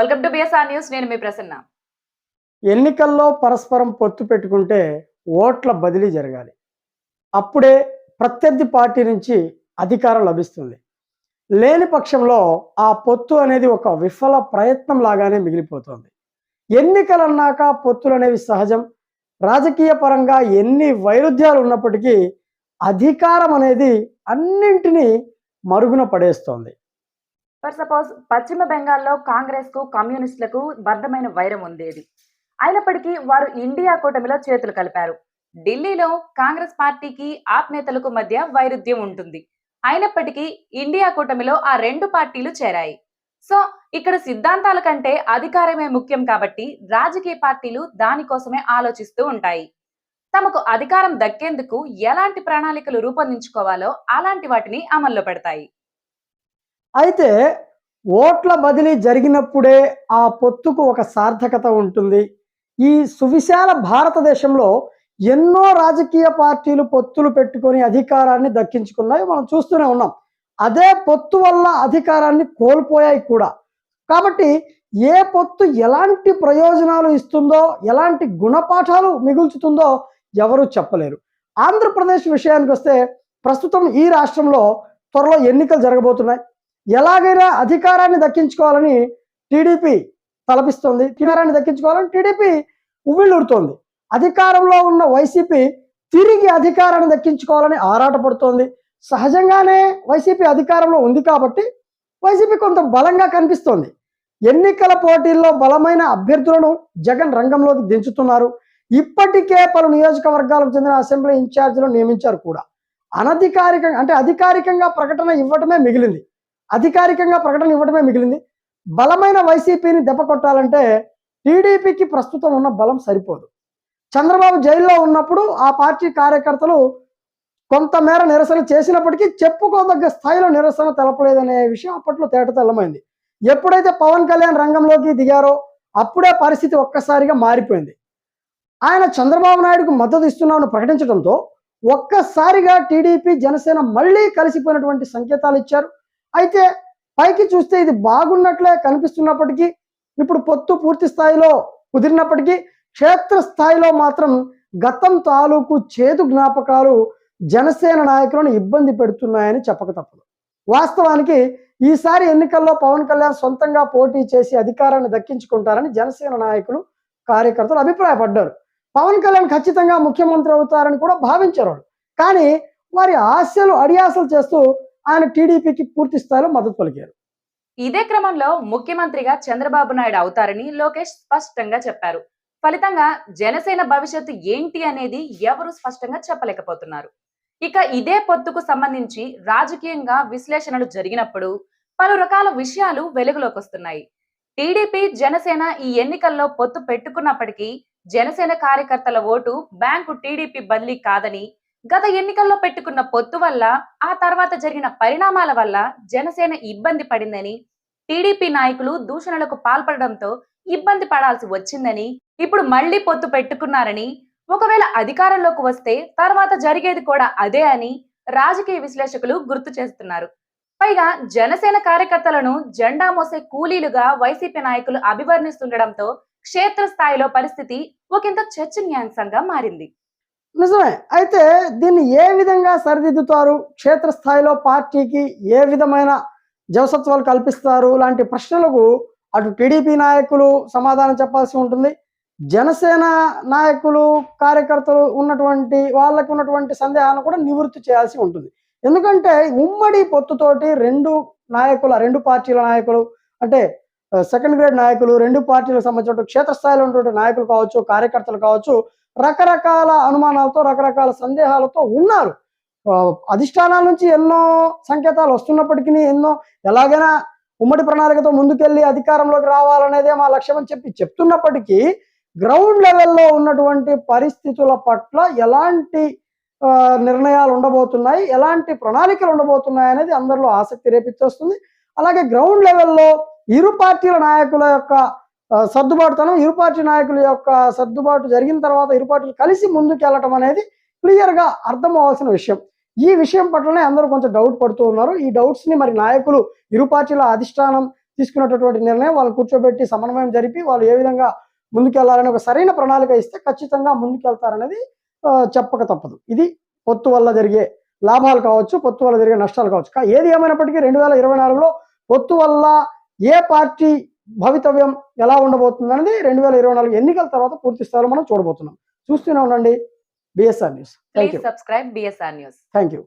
Welcome to BSR news. నేను మీ ప్రసన్న. ఎన్నికల్లో పరస్పరం పొత్తు పెట్టుకుంటే ఓట్ల బదిలీ జరగాలి. అప్పుడే ప్రత్యర్థి పార్టీ నుంచి అధికారం లభిస్తుంది. లేని పక్షంలో ఆ పొత్తు అనేది ఒక విఫల ప్రయత్నం లాగానే మిగిలిపోతుంది. ఎన్నికలన్నాక పొత్తులు అనేవి సహజం. రాజకీయ పరంగా ఎన్ని వైరుధ్యాలు ఉన్నప్పటికీ అధికారం అనేది అన్నింటినీ మరుగున పడేస్తోంది. ఫర్ సపోజ్ పశ్చిమ బెంగాల్లో కాంగ్రెస్కు కమ్యూనిస్టులకు బద్దమైన వైరం ఉండేది అయినప్పటికీ వారు ఇండియా కూటమిలో చేతులు కలిపారు. ఢిల్లీలో కాంగ్రెస్ పార్టీకి ఆప్ నేతలకు మధ్య వైరుధ్యం ఉంటుంది. అయినప్పటికీ ఇండియా కూటమిలో ఆ రెండు పార్టీలు చేరాయి. సో ఇక్కడ సిద్ధాంతాల కంటే అధికారమే ముఖ్యం కాబట్టి రాజకీయ పార్టీలు దానికోసమే ఆలోచిస్తూ ఉంటాయి. తమకు అధికారం దక్కేందుకు ఎలాంటి ప్రణాళికలు రూపొందించుకోవాలో అలాంటి వాటిని అమల్లో పెడతాయి. అయితే ఓట్ల బదిలీ జరిగినప్పుడే ఆ పొత్తుకు ఒక సార్థకత ఉంటుంది. ఈ సువిశాల భారతదేశంలో ఎన్నో రాజకీయ పార్టీలు పొత్తులు పెట్టుకొని అధికారాన్ని దక్కించుకున్నాయి. మనం చూస్తూనే ఉన్నాం. అదే పొత్తు వల్ల అధికారాన్ని కోల్పోయాయి కూడా. కాబట్టి ఏ పొత్తు ఎలాంటి ప్రయోజనాలు ఇస్తుందో ఎలాంటి గుణపాఠాలు మిగుల్చుతుందో ఎవరూ చెప్పలేరు. ఆంధ్రప్రదేశ్ విషయానికి వస్తే ప్రస్తుతం ఈ రాష్ట్రంలో త్వరలో ఎన్నికలు జరగబోతున్నాయి. ఎలాగైనా అధికారాన్ని దక్కించుకోవాలని టీడీపీ తలపిస్తుంది. అధికారాన్ని దక్కించుకోవాలని టీడీపీ ఉవ్విళ్ళూరుతోంది. అధికారంలో ఉన్న వైసీపీ తిరిగి అధికారాన్ని దక్కించుకోవాలని ఆరాటపడుతోంది. సహజంగానే వైసీపీ అధికారంలో ఉంది కాబట్టి వైసీపీ కొంత బలంగా కనిపిస్తోంది. ఎన్నికల పోటీల్లో బలమైన అభ్యర్థులను జగన్ రంగంలోకి దించుతున్నారు. ఇప్పటికే పలు నియోజకవర్గాలకు చెందిన అసెంబ్లీ ఇన్ఛార్జీలను నియమించారు కూడా. అనధికారికంగా అంటే అధికారికంగా ప్రకటన ఇవ్వటమే మిగిలింది. అధికారికంగా ప్రకటన ఇవ్వటమే మిగిలింది. బలమైన వైసీపీని దెబ్బ కొట్టాలంటే టీడీపీకి ప్రస్తుతం ఉన్న బలం సరిపోదు. చంద్రబాబు జైల్లో ఉన్నప్పుడు ఆ పార్టీ కార్యకర్తలు కొంతమేర నిరసన చేసినప్పటికీ చెప్పుకోదగ్గ స్థాయిలో నిరసన తెలపలేదనే విషయం అప్పట్లో తేట తెల్లమైంది. ఎప్పుడైతే పవన్ కళ్యాణ్ రంగంలోకి దిగారో అప్పుడే పరిస్థితి ఒక్కసారిగా మారిపోయింది. ఆయన చంద్రబాబు నాయుడుకు మద్దతు ఇస్తున్నామని ప్రకటించడంతో ఒక్కసారిగా టీడీపీ జనసేన మళ్ళీ కలిసిపోయినటువంటి సంకేతాలు ఇచ్చారు. అయితే పైకి చూస్తే ఇది బాగున్నట్లే కనిపిస్తున్నప్పటికీ ఇప్పుడు పొత్తు పూర్తి స్థాయిలో కుదిరినప్పటికీ క్షేత్ర స్థాయిలో మాత్రం గతం తాలూకు చేదు జ్ఞాపకాలు జనసేన నాయకులను ఇబ్బంది పెడుతున్నాయని చెప్పక తప్పదు. వాస్తవానికి ఈసారి ఎన్నికల్లో పవన్ కళ్యాణ్ సొంతంగా పోటీ చేసి అధికారాన్ని దక్కించుకుంటారని జనసేన నాయకులు కార్యకర్తలు అభిప్రాయపడ్డారు. పవన్ కళ్యాణ్ ఖచ్చితంగా ముఖ్యమంత్రి అవుతారని కూడా భావించారు కానీ వారి ఆశలు అడియాసలు చేస్తూ ఆయన టీడీపీకి పూర్తి స్థాయిలో మద్దతు పలికారు. ఇదే క్రమంలో ముఖ్యమంత్రిగా చంద్రబాబు నాయుడు అవుతారని లోకేష్ స్పష్టంగా చెప్పారు. ఫలితంగా జనసేన భవిష్యత్తు ఏంటి అనేది ఎవరు స్పష్టంగా చెప్పలేకపోతున్నారు. ఇక ఇదే పొత్తుకు సంబంధించి రాజకీయంగా విశ్లేషణలు జరిగినప్పుడు పలు రకాల విషయాలు వెలుగులోకి వస్తున్నాయి. టీడీపీ జనసేన ఈ ఎన్నికల్లో పొత్తు పెట్టుకున్నప్పటికీ జనసేన కార్యకర్తల ఓటు బ్యాంకు టీడీపీ బదిలీ కాదని గత ఎన్నికల్లో పెట్టుకున్న పొత్తు వల్ల ఆ తర్వాత జరిగిన పరిణామాల వల్ల జనసేన ఇబ్బంది పడిందని టీడీపీ నాయకులు దూషణలకు పాల్పడడంతో ఇబ్బంది పడాల్సి వచ్చిందని ఇప్పుడు మళ్ళీ పొత్తు పెట్టుకున్నారని ఒకవేళ అధికారంలోకి వస్తే తర్వాత జరిగేది కూడా అదే అని రాజకీయ విశ్లేషకులు గుర్తు చేస్తున్నారు. పైగా జనసేన కార్యకర్తలను జెండా మోసే కూలీలుగా వైసీపీ నాయకులు అభివర్ణిస్తుండడంతో క్షేత్ర స్థాయిలో పరిస్థితి ఒకంత చర్చనీయాంశంగా మారింది. నిజమే. అయితే దీన్ని ఏ విధంగా సరిదిద్దుతారు? క్షేత్రస్థాయిలో పార్టీకి ఏ విధమైన జవసత్వాలు కల్పిస్తారు? లాంటి ప్రశ్నలకు అటు టీడీపీ నాయకులు సమాధానం చెప్పాల్సి ఉంటుంది. జనసేన నాయకులు కార్యకర్తలు ఉన్నటువంటి వాళ్ళకు ఉన్నటువంటి సందేహాలను కూడా నివృత్తి చేయాల్సి ఉంటుంది. ఎందుకంటే ఉమ్మడి పొత్తుతోటి రెండు నాయకుల రెండు పార్టీల నాయకులు అంటే సెకండ్ గ్రేడ్ నాయకులు రెండు పార్టీలకు సంబంధించిన క్షేత్రస్థాయిలో ఉన్నటువంటి నాయకులు కావచ్చు కార్యకర్తలు కావచ్చు రకరకాల అనుమానాలతో రకరకాల సందేహాలతో ఉన్నారు. అధిష్టానాల నుంచి ఎన్నో సంకేతాలు వస్తున్నప్పటికీ ఎన్నో ఎలాగైనా ఉమ్మడి ప్రణాళికతో ముందుకెళ్ళి అధికారంలోకి రావాలనేదే మా లక్ష్యం అని చెప్పి చెప్తున్నప్పటికీ గ్రౌండ్ లెవెల్లో ఉన్నటువంటి పరిస్థితుల పట్ల ఎలాంటి నిర్ణయాలు ఉండబోతున్నాయి ఎలాంటి ప్రణాళికలు ఉండబోతున్నాయి అనేది అందరిలో ఆసక్తి రేపించేస్తుంది అలాగే గ్రౌండ్ లెవెల్లో ఇరు పార్టీల నాయకుల యొక్క సర్దుబాటుతనం ఇరు పార్టీ నాయకుల యొక్క సర్దుబాటు జరిగిన తర్వాత ఇరు పార్టీలు కలిసి ముందుకు వెళ్ళటం అనేది క్లియర్గా అర్థం అవ్వాల్సిన విషయం. ఈ విషయం పట్లనే అందరూ కొంచెం డౌట్ పడుతూ ఉన్నారు. ఈ డౌట్స్ని మరి నాయకులు ఇరు పార్టీల అధిష్టానం తీసుకున్నటువంటి నిర్ణయం వాళ్ళు కూర్చోబెట్టి సమన్వయం జరిపి వాళ్ళు ఏ విధంగా ముందుకెళ్ళాలని ఒక సరైన ప్రణాళిక ఇస్తే ఖచ్చితంగా ముందుకెళ్తారనేది చెప్పక తప్పదు. ఇది పొత్తు వల్ల జరిగే లాభాలు కావచ్చు పొత్తు వల్ల జరిగే నష్టాలు కావచ్చు. ఏది ఏమైనప్పటికీ రెండు వేల ఇరవై నాలుగులో పొత్తు వల్ల ఏ పార్టీ భవితవ్యం ఎలా ఉండబోతుంది అనేది రెండు వేల ఇరవై నాలుగు ఎన్నికల తర్వాత పూర్తి స్థాయిలో మనం చూడబోతున్నాం. చూస్తూనే ఉండండి. BSR News subscribe BSR News thank you